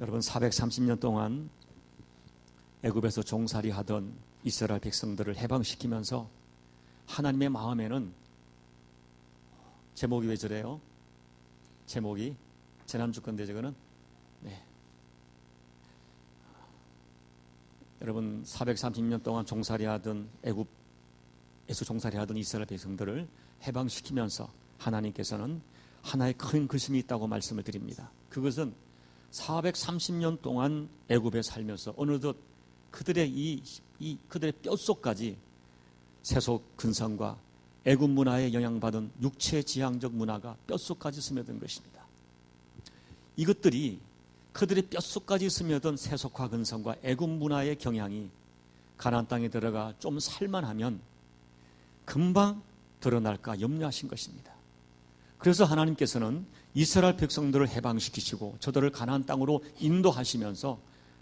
여러분 430년 동안 애굽에서 종살이 하던 이스라엘 백성들을 해방시키면서 하나님의 마음에는 제목이 왜 저래요? 제목이 지난주 건데 저거는 네. 여러분 430년 동안 종살이 하던 애굽에서 종살이 하던 이스라엘 백성들을 해방시키면서 하나님께서는 하나의 큰 그심이 있다고 말씀을 드립니다. 그것은 430년 동안 애굽에 살면서 어느덧 그들의 이, 이 그들의 뼛속까지 세속 근성과 애굽 문화에 영향받은 육체 지향적 문화가 뼛속까지 스며든 것입니다. 이것들이 그들의 뼛속까지 스며든 세속화 근성과 애굽 문화의 경향이 가나안 땅에 들어가 좀 살만하면 금방 드러날까 염려하신 것입니다. 그래서 하나님께서는 이스라엘 백성들을 해방시키시고 저들을 가나안 땅으로 인도하시면서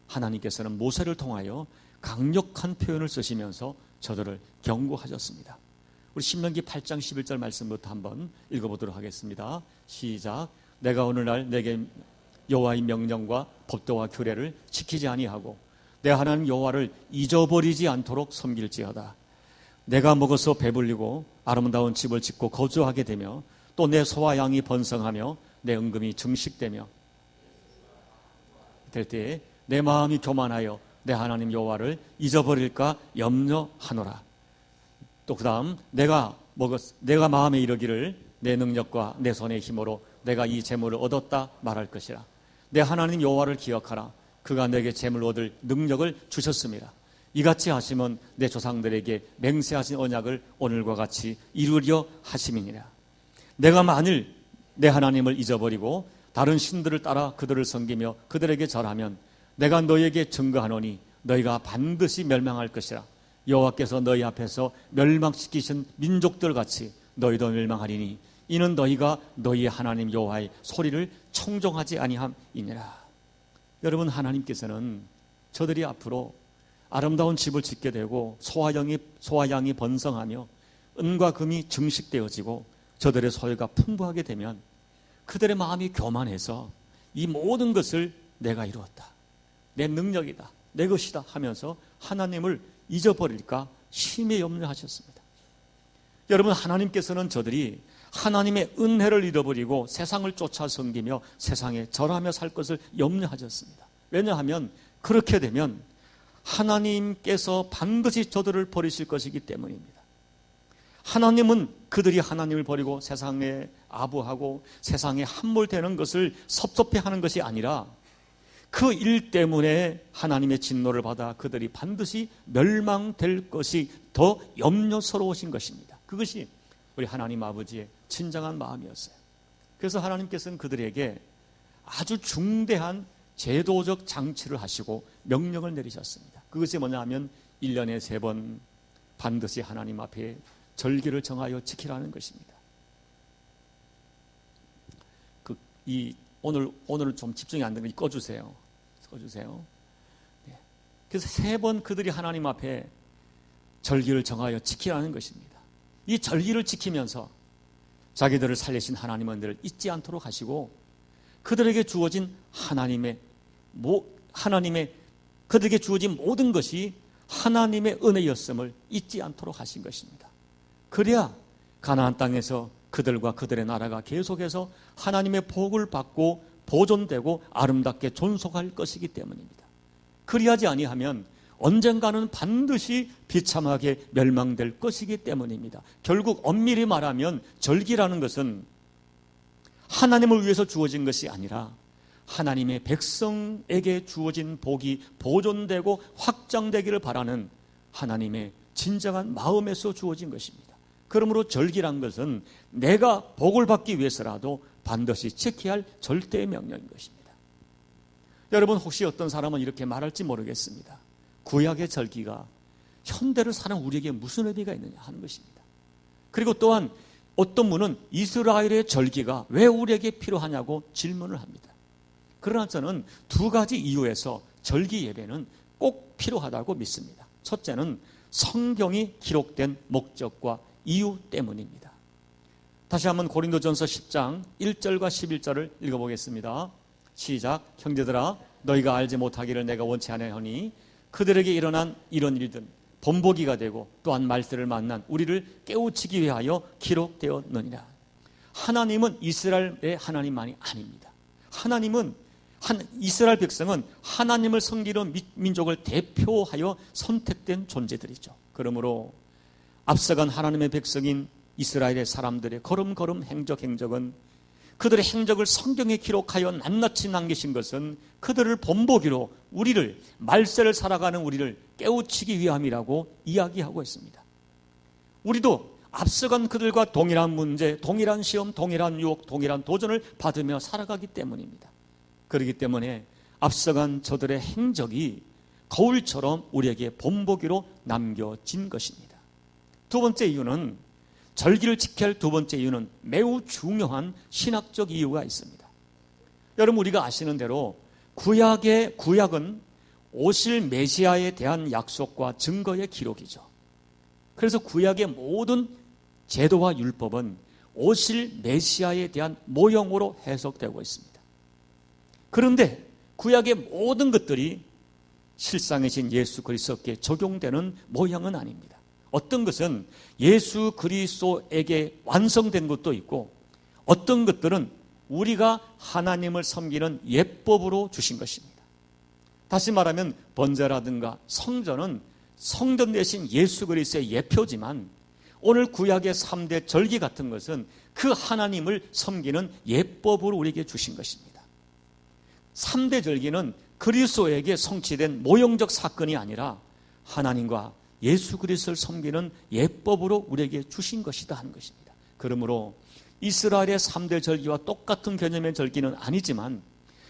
하나님께서는 모세를 통하여 강력한 표현을 쓰시면서 저들을 경고하셨습니다. 우리 신명기 8장 11절 말씀부터 한번 읽어보도록 하겠습니다. 시작. 내가 오늘날 내게 여호와의 명령과 법도와 규례를 지키지 아니하고 내 하나님 여호와를 잊어버리지 않도록 섬길지어다. 내가 먹어서 배불리고 아름다운 집을 짓고 거주하게 되며 또 내 소와 양이 번성하며 내 은금이 증식되며 될 때에 내 마음이 교만하여 내 하나님 여호와를 잊어버릴까 염려하노라. 또 그다음 내가 먹었 내가 마음에 이르기를 내 능력과 내 손의 힘으로 내가 이 재물을 얻었다 말할 것이라. 내 하나님 여호와를 기억하라. 그가 내게 재물 얻을 능력을 주셨습니다. 이같이 하시면 내 조상들에게 맹세하신 언약을 오늘과 같이 이루려 하심이니라. 내가 만일 내 하나님을 잊어버리고 다른 신들을 따라 그들을 섬기며 그들에게 절하면 내가 너에게 증거하노니 너희가 반드시 멸망할 것이라. 여호와께서 너희 앞에서 멸망시키신 민족들 같이 너희도 멸망하리니 이는 너희가 너희의 하나님 여호와의 소리를 청종하지 아니함이니라. 여러분 하나님께서는 저들이 앞으로 아름다운 집을 짓게 되고 소와 양이 소와 양이 번성하며 은과 금이 증식되어지고 저들의 소유가 풍부하게 되면 그들의 마음이 교만해서 이 모든 것을 내가 이루었다. 내 능력이다. 내 것이다 하면서 하나님을 잊어버릴까 심히 염려하셨습니다. 여러분 하나님께서는 저들이 하나님의 은혜를 잃어버리고 세상을 쫓아 섬기며 세상에 절하며 살 것을 염려하셨습니다. 왜냐하면 그렇게 되면 하나님께서 반드시 저들을 버리실 것이기 때문입니다. 하나님은 그들이 하나님을 버리고 세상에 아부하고 세상에 함몰되는 것을 섭섭해 하는 것이 아니라 그 일 때문에 하나님의 진노를 받아 그들이 반드시 멸망될 것이 더 염려스러우신 것입니다. 그것이 우리 하나님 아버지의 진정한 마음이었어요. 그래서 하나님께서는 그들에게 아주 중대한 제도적 장치를 하시고 명령을 내리셨습니다. 그것이 뭐냐 하면 1년에 세 번 반드시 하나님 앞에 절기를 정하여 지키라는 것입니다. 그, 이, 오늘, 오늘 좀 집중이 안 되는 거 꺼주세요. 꺼주세요. 네. 그래서 세 번 그들이 하나님 앞에 절기를 정하여 지키라는 것입니다. 이 절기를 지키면서 자기들을 살리신 하나님은 늘 잊지 않도록 하시고 그들에게 주어진 하나님의 모, 하나님의 그들에게 주어진 모든 것이 하나님의 은혜였음을 잊지 않도록 하신 것입니다. 그래야 가나안 땅에서 그들과 그들의 나라가 계속해서 하나님의 복을 받고 보존되고 아름답게 존속할 것이기 때문입니다. 그리하지 아니하면 언젠가는 반드시 비참하게 멸망될 것이기 때문입니다. 결국 엄밀히 말하면 절기라는 것은 하나님을 위해서 주어진 것이 아니라 하나님의 백성에게 주어진 복이 보존되고 확장되기를 바라는 하나님의 진정한 마음에서 주어진 것입니다. 그러므로 절기란 것은 내가 복을 받기 위해서라도 반드시 지켜야 할 절대 명령인 것입니다. 여러분 혹시 어떤 사람은 이렇게 말할지 모르겠습니다. 구약의 절기가 현대를 사는 우리에게 무슨 의미가 있느냐 하는 것입니다. 그리고 또한 어떤 분은 이스라엘의 절기가 왜 우리에게 필요하냐고 질문을 합니다. 그러나 저는 두 가지 이유에서 절기 예배는 꼭 필요하다고 믿습니다. 첫째는 성경이 기록된 목적과 이유 때문입니다. 다시 한번 고린도전서 10장 1절과 11절을 읽어보겠습니다. 시작. 형제들아 너희가 알지 못하기를 내가 원치 않으니 그들에게 일어난 이런 일들 본보기가 되고 또한 말세를 만난 우리를 깨우치기 위하여 기록되었느니라. 하나님은 이스라엘의 하나님만이 아닙니다. 하나님은 한 이스라엘 백성은 하나님을 섬기는 민족을 대표하여 선택된 존재들이죠. 그러므로 앞서간 하나님의 백성인 이스라엘의 사람들의 걸음걸음 행적 행적은 그들의 행적을 성경에 기록하여 낱낱이 남기신 것은 그들을 본보기로 우리를 말세를 살아가는 우리를 깨우치기 위함이라고 이야기하고 있습니다. 우리도 앞서간 그들과 동일한 문제, 동일한 시험, 동일한 유혹, 동일한 도전을 받으며 살아가기 때문입니다. 그렇기 때문에 앞서간 저들의 행적이 거울처럼 우리에게 본보기로 남겨진 것입니다. 두 번째 이유는 절기를 지켜야 할 두 번째 이유는 매우 중요한 신학적 이유가 있습니다. 여러분 우리가 아시는 대로 구약의 구약은 오실 메시아에 대한 약속과 증거의 기록이죠. 그래서 구약의 모든 제도와 율법은 오실 메시아에 대한 모형으로 해석되고 있습니다. 그런데 구약의 모든 것들이 실상이신 예수 그리스도께 적용되는 모형은 아닙니다. 어떤 것은 예수 그리스도에게 완성된 것도 있고 어떤 것들은 우리가 하나님을 섬기는 예법으로 주신 것입니다. 다시 말하면 번제라든가 성전은 성전 대신 예수 그리스도의 예표지만 오늘 구약의 3대 절기 같은 것은 그 하나님을 섬기는 예법으로 우리에게 주신 것입니다. 3대 절기는 그리스도에게 성취된 모형적 사건이 아니라 하나님과 예수 그리스도를 섬기는 예법으로 우리에게 주신 것이다 하는 것입니다. 그러므로 이스라엘의 3대 절기와 똑같은 개념의 절기는 아니지만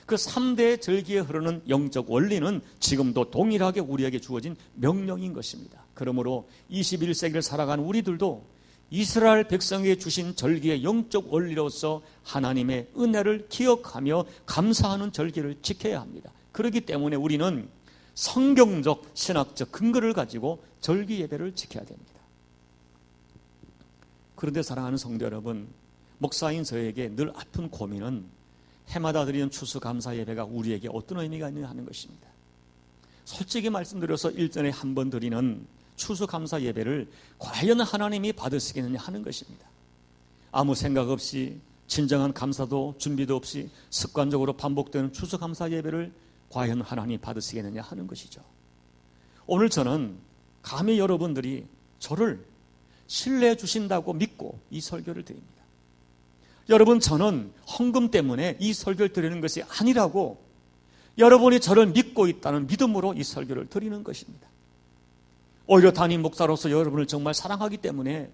그 3대 절기에 흐르는 영적 원리는 지금도 동일하게 우리에게 주어진 명령인 것입니다. 그러므로 21세기를 살아가는 우리들도 이스라엘 백성에게 주신 절기의 영적 원리로서 하나님의 은혜를 기억하며 감사하는 절기를 지켜야 합니다. 그렇기 때문에 우리는 성경적 신학적 근거를 가지고 절기 예배를 지켜야 됩니다. 그런데 사랑하는 성도 여러분, 목사인 저에게 늘 아픈 고민은 해마다 드리는 추수 감사 예배가 우리에게 어떤 의미가 있느냐 하는 것입니다. 솔직히 말씀드려서 일전에 한 번 드리는 추수 감사 예배를 과연 하나님이 받으시겠느냐 하는 것입니다. 아무 생각 없이 진정한 감사도 준비도 없이 습관적으로 반복되는 추수 감사 예배를 과연 하나님 받으시겠느냐 하는 것이죠. 오늘 저는 감히 여러분들이 저를 신뢰해 주신다고 믿고 이 설교를 드립니다. 여러분 저는 헌금 때문에 이 설교를 드리는 것이 아니라고 여러분이 저를 믿고 있다는 믿음으로 이 설교를 드리는 것입니다. 오히려 담임 목사로서 여러분을 정말 사랑하기 때문에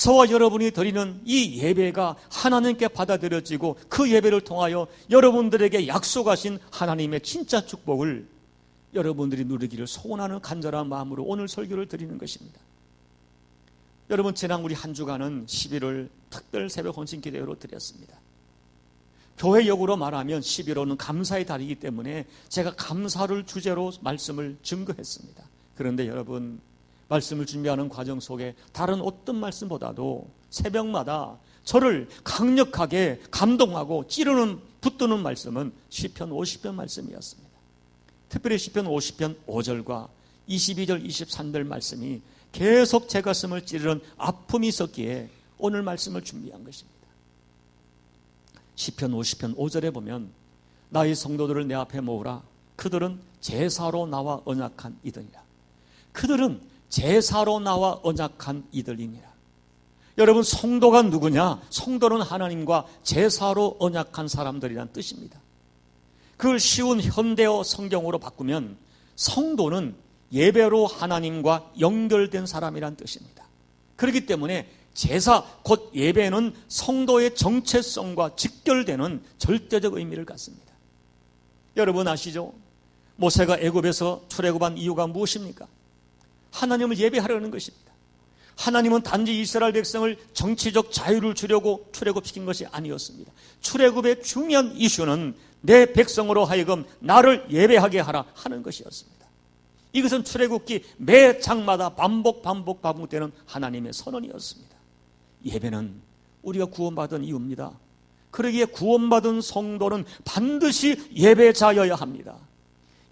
저와 여러분이 드리는 이 예배가 하나님께 받아들여지고 그 예배를 통하여 여러분들에게 약속하신 하나님의 진짜 축복을 여러분들이 누리기를 소원하는 간절한 마음으로 오늘 설교를 드리는 것입니다. 여러분 지난 우리 한 주간은 11월 특별 새벽 헌신 기대로 드렸습니다. 교회 역으로 말하면 11호는 감사의 달이기 때문에 제가 감사를 주제로 말씀을 증거했습니다. 그런데 여러분 말씀을 준비하는 과정 속에 다른 어떤 말씀보다도 새벽마다 저를 강력하게 감동하고 찌르는 붙드는 말씀은 시편 50편 말씀이었습니다. 특별히 시편 50편 5절과 22절 23절 말씀이 계속 제 가슴을 찌르는 아픔이 있었기에 오늘 말씀을 준비한 것입니다. 시편 50편 5절에 보면 나의 성도들을 내 앞에 모으라 그들은 제사로 나와 언약한 이들이라. 그들은 제사로 나와 언약한 이들이니라. 여러분 성도가 누구냐? 성도는 하나님과 제사로 언약한 사람들이란 뜻입니다. 그걸 쉬운 현대어 성경으로 바꾸면 성도는 예배로 하나님과 연결된 사람이란 뜻입니다. 그렇기 때문에 제사 곧 예배는 성도의 정체성과 직결되는 절대적 의미를 갖습니다. 여러분 아시죠? 모세가 애굽에서 출애굽한 이유가 무엇입니까? 하나님을 예배하려는 것입니다. 하나님은 단지 이스라엘 백성을 정치적 자유를 주려고 출애굽시킨 것이 아니었습니다. 출애굽의 중요한 이슈는 내 백성으로 하여금 나를 예배하게 하라 하는 것이었습니다. 이것은 출애굽기 매 장마다 반복 반복 반복되는 하나님의 선언이었습니다. 예배는 우리가 구원받은 이유입니다. 그러기에 구원받은 성도는 반드시 예배자여야 합니다.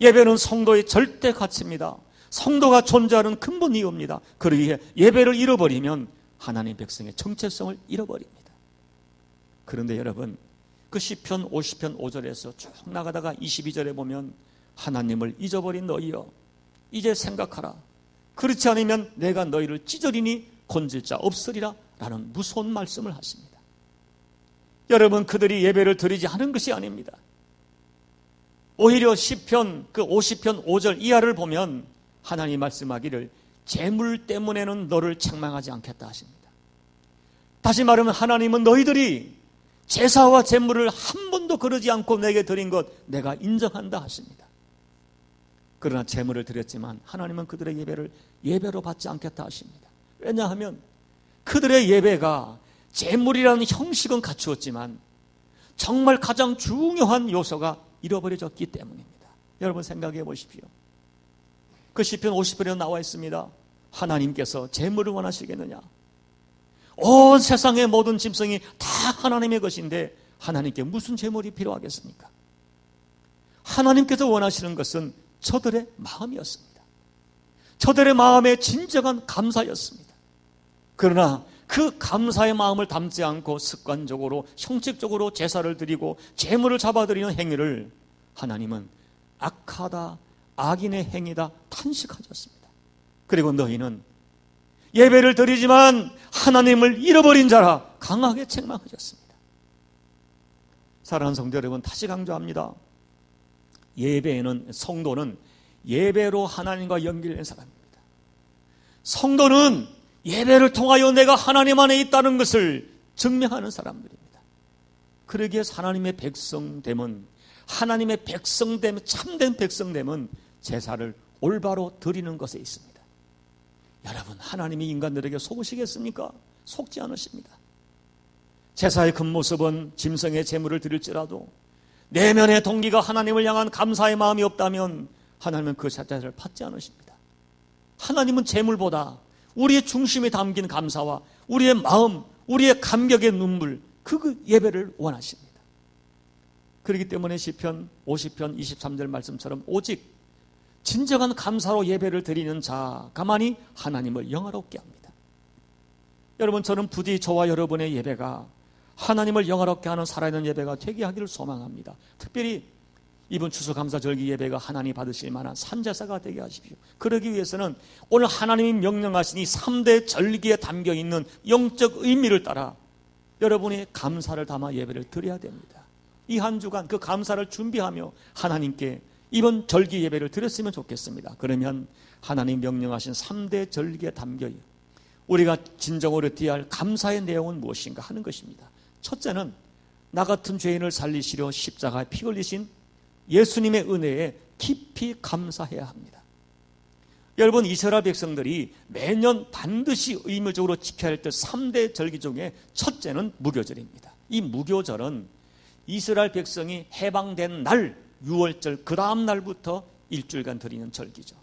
예배는 성도의 절대 가치입니다. 성도가 존재하는 근본 이유입니다. 그러기에 예배를 잃어버리면 하나님 백성의 정체성을 잃어버립니다. 그런데 여러분, 그 시편 50편 5절에서 쭉 나가다가 22절에 보면 하나님을 잊어버린 너희여 이제 생각하라. 그렇지 않으면 내가 너희를 찢어리니 건질 자 없으리라 라는 무서운 말씀을 하십니다. 여러분 그들이 예배를 드리지 않은 것이 아닙니다. 오히려 시편 그 50편 5절 이하를 보면 하나님 말씀하기를 재물 때문에는 너를 책망하지 않겠다 하십니다. 다시 말하면 하나님은 너희들이 제사와 재물을 한 번도 그러지 않고 내게 드린 것 내가 인정한다 하십니다. 그러나 재물을 드렸지만 하나님은 그들의 예배를 예배로 받지 않겠다 하십니다. 왜냐하면 그들의 예배가 재물이라는 형식은 갖추었지만 정말 가장 중요한 요소가 잃어버려졌기 때문입니다. 여러분 생각해 보십시오. 그 시편 50편에 나와 있습니다. 하나님께서 재물을 원하시겠느냐? 온 세상의 모든 짐승이 다 하나님의 것인데 하나님께 무슨 재물이 필요하겠습니까? 하나님께서 원하시는 것은 저들의 마음이었습니다. 저들의 마음의 진정한 감사였습니다. 그러나 그 감사의 마음을 담지 않고 습관적으로 형식적으로 제사를 드리고 재물을 잡아들이는 행위를 하나님은 악하다 악인의 행위다 탄식하셨습니다. 그리고 너희는 예배를 드리지만 하나님을 잃어버린 자라 강하게 책망하셨습니다. 사랑하는 성도 여러분 다시 강조합니다. 예배에는 성도는 예배로 하나님과 연결된 사람입니다. 성도는 예배를 통하여 내가 하나님 안에 있다는 것을 증명하는 사람들입니다. 그러기에 하나님의 백성됨은 하나님의 백성됨 참된 백성됨은 제사를 올바로 드리는 것에 있습니다. 여러분 하나님이 인간들에게 속으시겠습니까? 속지 않으십니다. 제사의 겉모습은 짐승의 제물을 드릴지라도 내면의 동기가 하나님을 향한 감사의 마음이 없다면 하나님은 그 자체를 받지 않으십니다. 하나님은 재물보다 우리의 중심에 담긴 감사와 우리의 마음, 우리의 감격의 눈물, 그 예배를 원하십니다. 그렇기 때문에 시편 50편 23절 말씀처럼 오직 진정한 감사로 예배를 드리는 자 가만히 하나님을 영화롭게 합니다. 여러분 저는 부디 저와 여러분의 예배가 하나님을 영화롭게 하는 살아있는 예배가 되게 하기를 소망합니다. 특별히 이번 추수감사절기 예배가 하나님 받으실 만한 산제사가 되게 하십시오. 그러기 위해서는 오늘 하나님이 명령하신 이 3대 절기에 담겨 있는 영적 의미를 따라 여러분이 감사를 담아 예배를 드려야 됩니다. 이 한 주간 그 감사를 준비하며 하나님께 이번 절기 예배를 드렸으면 좋겠습니다. 그러면 하나님 명령하신 3대 절기에 담겨 우리가 진정으로 띠야 할 감사의 내용은 무엇인가 하는 것입니다. 첫째는 나 같은 죄인을 살리시려 십자가에 피 흘리신 예수님의 은혜에 깊이 감사해야 합니다. 여러분 이스라엘 백성들이 매년 반드시 의무적으로 지켜야 할 때 3대 절기 중에 첫째는 무교절입니다. 이 무교절은 이스라엘 백성이 해방된 날 6월절 그 다음 날부터 일주일간 드리는 절기죠.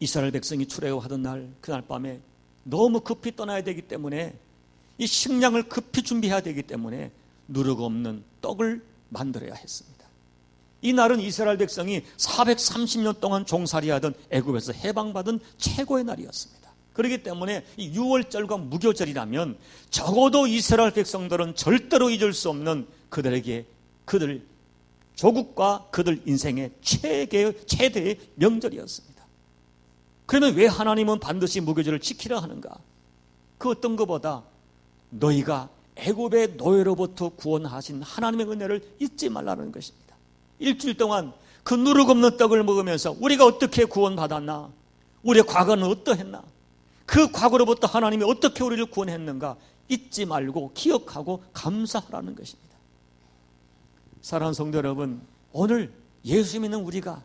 이스라엘 백성이 출애굽하던 날 그날 밤에 너무 급히 떠나야 되기 때문에 이 식량을 급히 준비해야 되기 때문에 누르고 없는 떡을 만들어야 했습니다. 이 날은 이스라엘 백성이 430년 동안 종살이하던 애굽에서 해방받은 최고의 날이었습니다. 그렇기 때문에 이 6월절과 무교절이라면 적어도 이스라엘 백성들은 절대로 잊을 수 없는 그들에게 그들 조국과 그들 인생의 최대, 최대의 명절이었습니다. 그러면 왜 하나님은 반드시 무교절을 지키려 하는가? 그 어떤 것보다 너희가 애굽의 노예로부터 구원하신 하나님의 은혜를 잊지 말라는 것입니다. 일주일 동안 그 누룩 없는 떡을 먹으면서 우리가 어떻게 구원받았나? 우리의 과거는 어떠했나? 그 과거로부터 하나님이 어떻게 우리를 구원했는가? 잊지 말고 기억하고 감사하라는 것입니다. 사랑하는 성도 여러분, 오늘 예수 믿는 우리가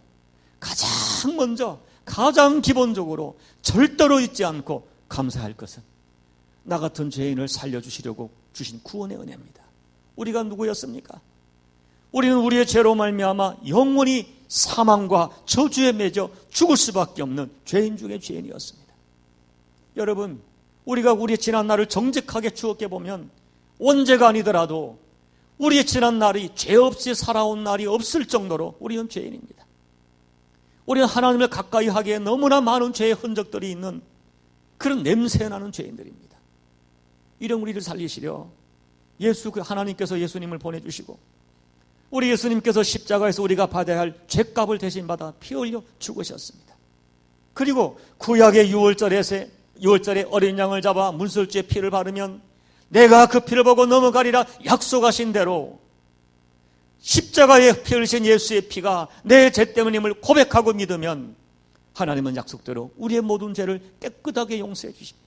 가장 먼저, 가장 기본적으로 절대로 잊지 않고 감사할 것은 나 같은 죄인을 살려주시려고 주신 구원의 은혜입니다. 우리가 누구였습니까? 우리는 우리의 죄로 말미암아 영원히 사망과 저주에 매져 죽을 수밖에 없는 죄인 중의 죄인이었습니다. 여러분, 우리가 우리의 지난 날을 정직하게 추억해 보면 언제가 아니더라도 우리의 지난 날이 죄 없이 살아온 날이 없을 정도로 우리는 죄인입니다. 우리는 하나님을 가까이 하기에 너무나 많은 죄의 흔적들이 있는 그런 냄새 나는 죄인들입니다. 이런 우리를 살리시려 예수 그 하나님께서 예수님을 보내주시고 우리 예수님께서 십자가에서 우리가 받아야 할 죄값을 대신 받아 피 흘려 죽으셨습니다. 그리고 구약의 6월절에 6월절에 어린 양을 잡아 문설주의 피를 바르면 내가 그 피를 보고 넘어가리라 약속하신 대로 십자가에 피 흘리신 예수의 피가 내 죄 때문임을 고백하고 믿으면 하나님은 약속대로 우리의 모든 죄를 깨끗하게 용서해 주십니다.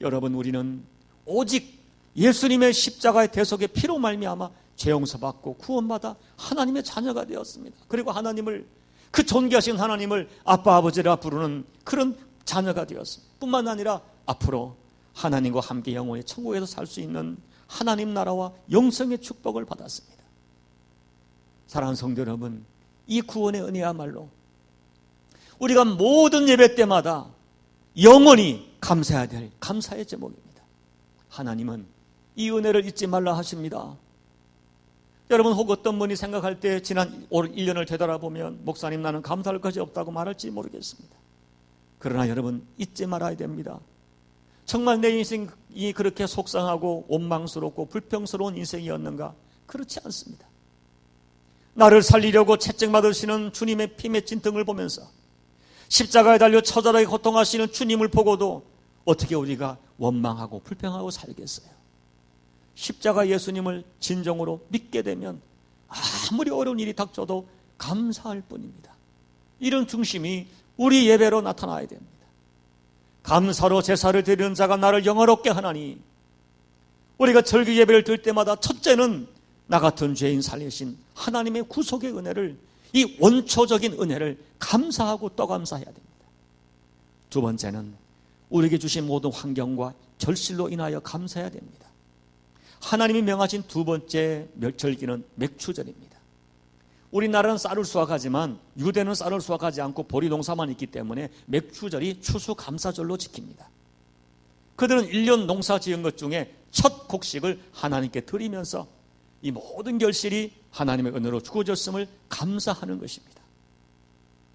여러분 우리는 오직 예수님의 십자가의 대속의 피로 말미암아 죄 용서받고 구원받아 하나님의 자녀가 되었습니다. 그리고 하나님을 그 존귀하신 하나님을 아빠 아버지라 부르는 그런 자녀가 되었습니다. 뿐만 아니라 앞으로 하나님과 함께 영원히 천국에서 살 수 있는 하나님 나라와 영성의 축복을 받았습니다. 사랑하는 성도 여러분, 이 구원의 은혜야말로 우리가 모든 예배 때마다 영원히 감사해야 될 감사의 제목입니다. 하나님은 이 은혜를 잊지 말라 하십니다. 여러분 혹 어떤 분이 생각할 때 지난 올 1년을 되돌아보면 목사님 나는 감사할 것이 없다고 말할지 모르겠습니다. 그러나 여러분 잊지 말아야 됩니다. 정말 내 인생이 그렇게 속상하고 원망스럽고 불평스러운 인생이었는가? 그렇지 않습니다. 나를 살리려고 채찍받으시는 주님의 피 맺힌 등을 보면서 십자가에 달려 처절하게 고통하시는 주님을 보고도 어떻게 우리가 원망하고 불평하고 살겠어요? 십자가 예수님을 진정으로 믿게 되면 아무리 어려운 일이 닥쳐도 감사할 뿐입니다. 이런 중심이 우리 예배로 나타나야 됩니다. 감사로 제사를 드리는 자가 나를 영화롭게 하나니 우리가 절기 예배를 드릴 때마다 첫째는 나 같은 죄인 살리신 하나님의 구속의 은혜를 이 원초적인 은혜를 감사하고 또 감사해야 됩니다. 두 번째는 우리에게 주신 모든 환경과 결실로 인하여 감사해야 됩니다. 하나님이 명하신 두 번째 멸절기는 맥추절입니다. 우리나라는 쌀을 수확하지만 유대는 쌀을 수확하지 않고 보리 농사만 있기 때문에 맥추절이 추수감사절로 지킵니다. 그들은 1년 농사 지은 것 중에 첫 곡식을 하나님께 드리면서 이 모든 결실이 하나님의 은혜로 주어졌음을 감사하는 것입니다.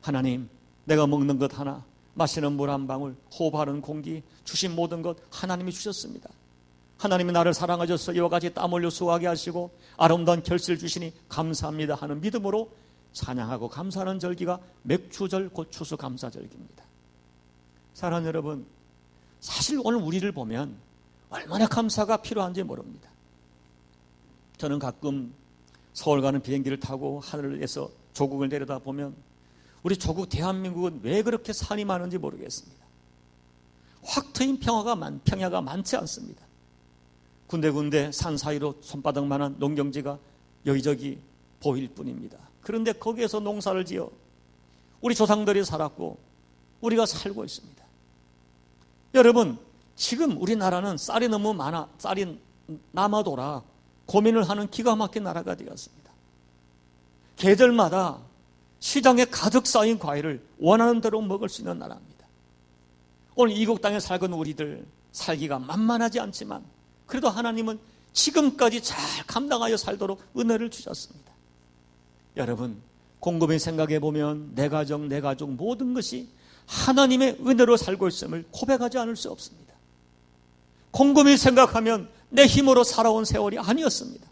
하나님, 내가 먹는 것 하나, 마시는 물 한 방울, 호흡하는 공기, 주신 모든 것 하나님이 주셨습니다. 하나님이 나를 사랑하셔서 이와 같이 땀 흘려 수하게 하시고 아름다운 결실 주시니 감사합니다 하는 믿음으로 찬양하고 감사하는 절기가 맥추절 곧 추수 감사 절기입니다. 사랑하는 여러분, 사실 오늘 우리를 보면 얼마나 감사가 필요한지 모릅니다. 저는 가끔 서울 가는 비행기를 타고 하늘에서 조국을 내려다 보면 우리 조국 대한민국은 왜 그렇게 산이 많은지 모르겠습니다. 확 트인 평화가 많, 평야가 많지 않습니다. 군데군데 산 사이로 손바닥만한 농경지가 여기저기 보일 뿐입니다. 그런데 거기에서 농사를 지어 우리 조상들이 살았고 우리가 살고 있습니다. 여러분, 지금 우리나라는 쌀이 너무 많아, 쌀이 남아도라 고민을 하는 기가 막힌 나라가 되었습니다. 계절마다 시장에 가득 쌓인 과일을 원하는 대로 먹을 수 있는 나라입니다. 오늘 이국 땅에 살건 우리들 살기가 만만하지 않지만 그래도 하나님은 지금까지 잘 감당하여 살도록 은혜를 주셨습니다. 여러분, 곰곰이 생각해 보면 내 가정, 내 가족 모든 것이 하나님의 은혜로 살고 있음을 고백하지 않을 수 없습니다. 곰곰이 생각하면 내 힘으로 살아온 세월이 아니었습니다.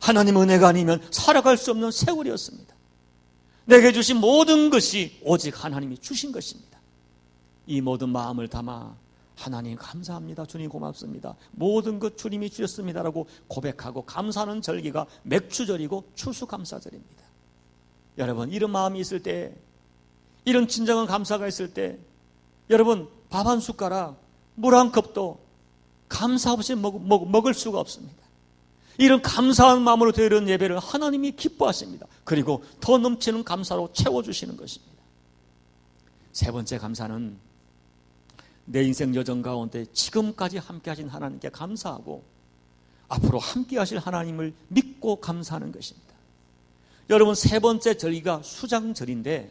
하나님 은혜가 아니면 살아갈 수 없는 세월이었습니다. 내게 주신 모든 것이 오직 하나님이 주신 것입니다. 이 모든 마음을 담아 하나님 감사합니다. 주님 고맙습니다. 모든 것 주님이 주셨습니다라고 고백하고 감사하는 절기가 맥주절이고 추수감사절입니다. 여러분 이런 마음이 있을 때 이런 진정한 감사가 있을 때 여러분 밥 한 숟가락 물 한 컵도 감사 없이 먹, 먹, 먹을 수가 없습니다. 이런 감사한 마음으로 드리는 예배를 하나님이 기뻐하십니다. 그리고 더 넘치는 감사로 채워주시는 것입니다. 세 번째 감사는 내 인생 여정 가운데 지금까지 함께 하신 하나님께 감사하고 앞으로 함께 하실 하나님을 믿고 감사하는 것입니다. 여러분 세 번째 절기가 수장절인데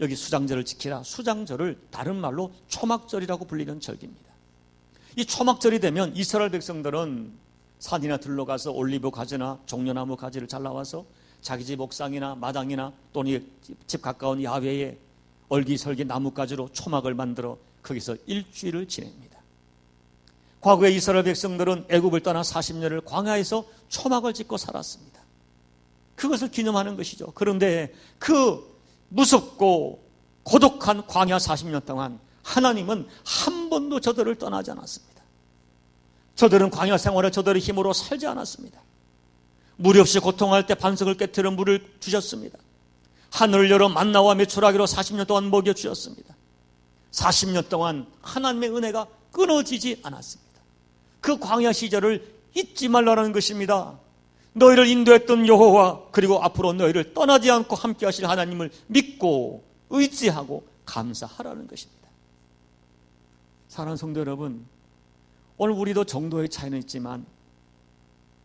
여기 수장절을 지키라 수장절을 다른 말로 초막절이라고 불리는 절기입니다. 이 초막절이 되면 이스라엘 백성들은 산이나 들러 가서 올리브 가지나 종려나무 가지를 잘라와서 자기 집 옥상이나 마당이나 또는 집 가까운 야외에 얼기설기 나뭇가지로 초막을 만들어 거기서 일주일을 지냅니다. 과거에 이스라엘 백성들은 애굽을 떠나 40년을 광야에서 초막을 짓고 살았습니다. 그것을 기념하는 것이죠. 그런데 그 무섭고 고독한 광야 40년 동안 하나님은 한 번도 저들을 떠나지 않았습니다. 저들은 광야 생활에 저들의 힘으로 살지 않았습니다. 물이 없이 고통할 때 반석을 깨뜨려 물을 주셨습니다. 하늘을 열어 만나와 메추라기로 40년 동안 먹여 주셨습니다. 40년 동안 하나님의 은혜가 끊어지지 않았습니다. 그 광야 시절을 잊지 말라는 것입니다. 너희를 인도했던 여호와 그리고 앞으로 너희를 떠나지 않고 함께 하실 하나님을 믿고 의지하고 감사하라는 것입니다. 사랑하는 성도 여러분, 오늘 우리도 정도의 차이는 있지만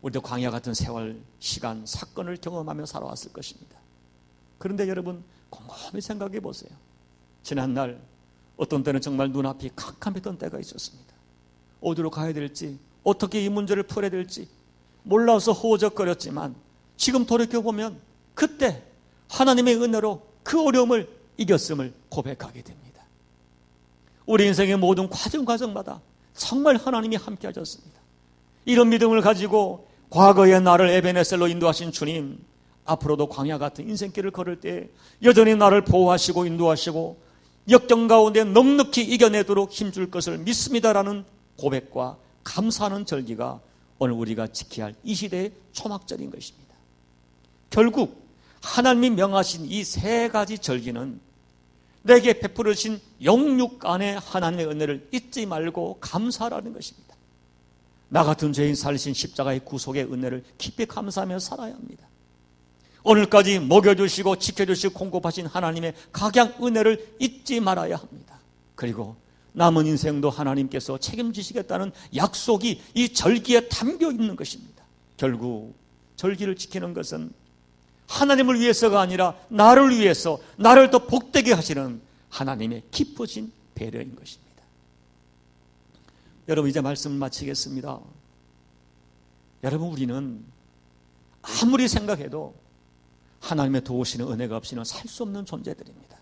우리도 광야 같은 세월, 시간, 사건을 경험하며 살아왔을 것입니다. 그런데 여러분 곰곰이 생각해 보세요. 지난날 어떤 때는 정말 눈앞이 캄캄했던 때가 있었습니다. 어디로 가야 될지, 어떻게 이 문제를 풀어야 될지 몰라서 호적거렸지만 지금 돌이켜보면 그때 하나님의 은혜로 그 어려움을 이겼음을 고백하게 됩니다. 우리 인생의 모든 과정 과정마다 정말 하나님이 함께 하셨습니다. 이런 믿음을 가지고 과거의 나를 에베네셀로 인도하신 주님, 앞으로도 광야 같은 인생길을 걸을 때 여전히 나를 보호하시고 인도하시고 역경 가운데 넉넉히 이겨내도록 힘줄 것을 믿습니다라는 고백과 감사하는 절기가 오늘 우리가 지켜야 할 이 시대의 초막절인 것입니다. 결국 하나님이 명하신 이 세 가지 절기는 내게 베풀으신 영육 안의 하나님의 은혜를 잊지 말고 감사하라는 것입니다. 나 같은 죄인 살리신 십자가의 구속의 은혜를 깊이 감사하며 살아야 합니다. 오늘까지 먹여주시고 지켜주시고 공급하신 하나님의 각양 은혜를 잊지 말아야 합니다. 그리고 남은 인생도 하나님께서 책임지시겠다는 약속이 이 절기에 담겨 있는 것입니다. 결국 절기를 지키는 것은 하나님을 위해서가 아니라 나를 위해서 나를 더 복되게 하시는 하나님의 깊으신 배려인 것입니다. 여러분 이제 말씀을 마치겠습니다. 여러분 우리는 아무리 생각해도 하나님의 도우시는 은혜가 없이는 살 수 없는 존재들입니다.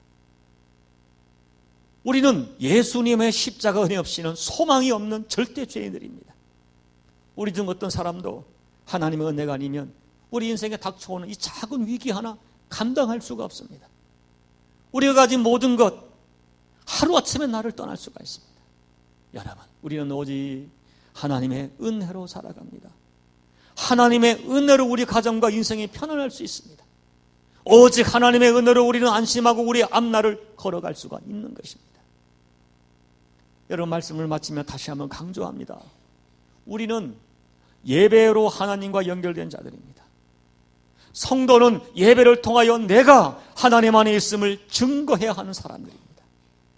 우리는 예수님의 십자가 은혜 없이는 소망이 없는 절대 죄인들입니다. 우리 중 어떤 사람도 하나님의 은혜가 아니면 우리 인생에 닥쳐오는 이 작은 위기 하나 감당할 수가 없습니다. 우리가 가진 모든 것 하루아침에 나를 떠날 수가 있습니다. 여러분, 우리는 오직 하나님의 은혜로 살아갑니다. 하나님의 은혜로 우리 가정과 인생이 편안할 수 있습니다. 오직 하나님의 은혜로 우리는 안심하고 우리 앞날을 걸어갈 수가 있는 것입니다. 여러분 말씀을 마치며 다시 한번 강조합니다. 우리는 예배로 하나님과 연결된 자들입니다. 성도는 예배를 통하여 내가 하나님 안에 있음을 증거해야 하는 사람들입니다.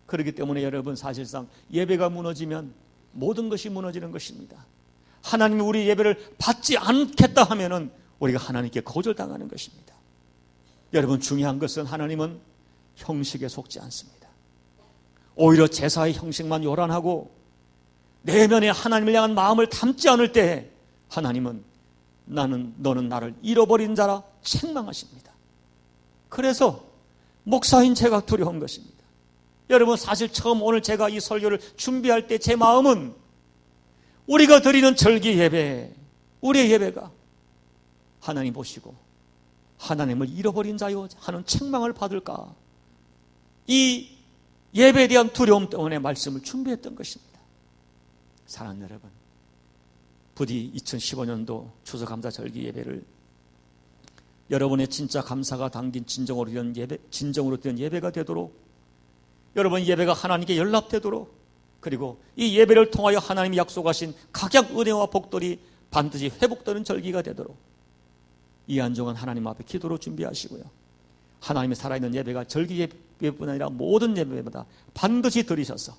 그렇기 때문에 여러분 사실상 예배가 무너지면 모든 것이 무너지는 것입니다. 하나님이 우리 예배를 받지 않겠다 하면은 우리가 하나님께 거절당하는 것입니다. 여러분 중요한 것은 하나님은 형식에 속지 않습니다. 오히려 제사의 형식만 요란하고 내면에 하나님을 향한 마음을 담지 않을 때 하나님은 나는 너는 나를 잃어버린 자라 책망하십니다. 그래서 목사인 제가 두려운 것입니다. 여러분 사실 처음 오늘 제가 이 설교를 준비할 때 제 마음은 우리가 드리는 절기 예배, 우리의 예배가 하나님 보시고 하나님을 잃어버린 자요 하는 책망을 받을까? 이 예배에 대한 두려움 때문에 말씀을 준비했던 것입니다. 사랑하는 여러분, 부디 2015년도 추수감사 절기 예배를 여러분의 진짜 감사가 담긴 진정으로 된 예배, 진정으로 된 예배가 되도록 여러분 예배가 하나님께 연락되도록 그리고 이 예배를 통하여 하나님이 약속하신 각약 은혜와 복들이 반드시 회복되는 절기가 되도록 이 안정은 하나님 앞에 기도로 준비하시고요. 하나님의 살아있는 예배가 절기 예배뿐 아니라 모든 예배마다 반드시 드리셔서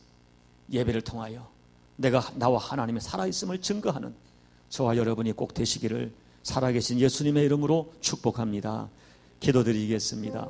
예배를 통하여 내가 나와 하나님의 살아있음을 증거하는 저와 여러분이 꼭 되시기를 살아계신 예수님의 이름으로 축복합니다. 기도드리겠습니다.